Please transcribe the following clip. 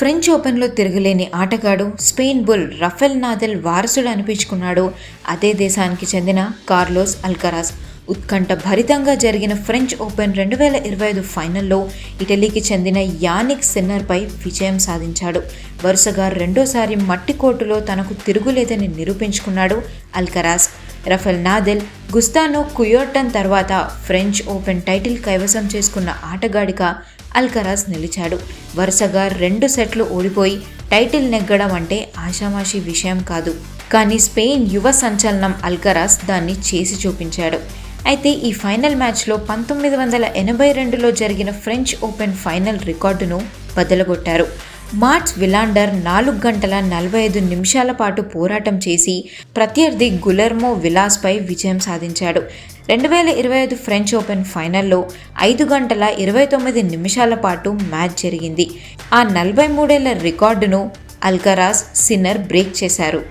French ఓపెన్లో తిరగలేని ఆటగాడు Spain bull Rafael నాదెల్ వారసుడు అనిపించుకున్నాడు. అదే దేశానికి చెందిన కార్లోస్ అల్కరాజ్ ఉత్కంఠ భరితంగా జరిగిన ఫ్రెంచ్ ఓపెన్ రెండు వేల ఇరవై ఐదు ఫైనల్లో ఇటలీకి చెందిన యానిక్ సిన్నర్పై విజయం సాధించాడు. వరుసగా రెండోసారి మట్టి కోర్టులో తనకు తిరుగులేదని నిరూపించుకున్నాడు అల్కరాజ్ రఫెల్ నాదెల్ గుస్తానో కుయోటన్ తర్వాత ఫ్రెంచ్ ఓపెన్ టైటిల్ కైవసం చేసుకున్న ఆటగాడిగా అల్కరాజ్ నిలిచాడు. వరుసగా రెండు సెట్లు ఓడిపోయి టైటిల్ నెగ్గడం అంటే ఆషామాషి విషయం కాదు. కానీ స్పెయిన్ యువ సంచలనం అల్కరాజ్ దాన్ని చేసి చూపించాడు. అయితే ఈ ఫైనల్ మ్యాచ్లో పంతొమ్మిది వందల ఎనభై రెండులో జరిగిన ఫ్రెంచ్ ఓపెన్ ఫైనల్ రికార్డును బదలగొట్టారు. మార్చ్ విలాండర్ నాలుగు గంటల నలభై ఐదు నిమిషాల పాటు పోరాటం చేసి ప్రత్యర్థి గులెర్మో విలాస్పై విజయం సాధించాడు. రెండు వేల ఇరవై ఐదు ఫ్రెంచ్ ఓపెన్ ఫైనల్లో ఐదు గంటల ఇరవై తొమ్మిది నిమిషాల పాటు మ్యాచ్ జరిగింది. ఆ నలభై మూడేళ్ళ రికార్డును అల్కరాజ్ సిన్నర్ బ్రేక్ చేశారు.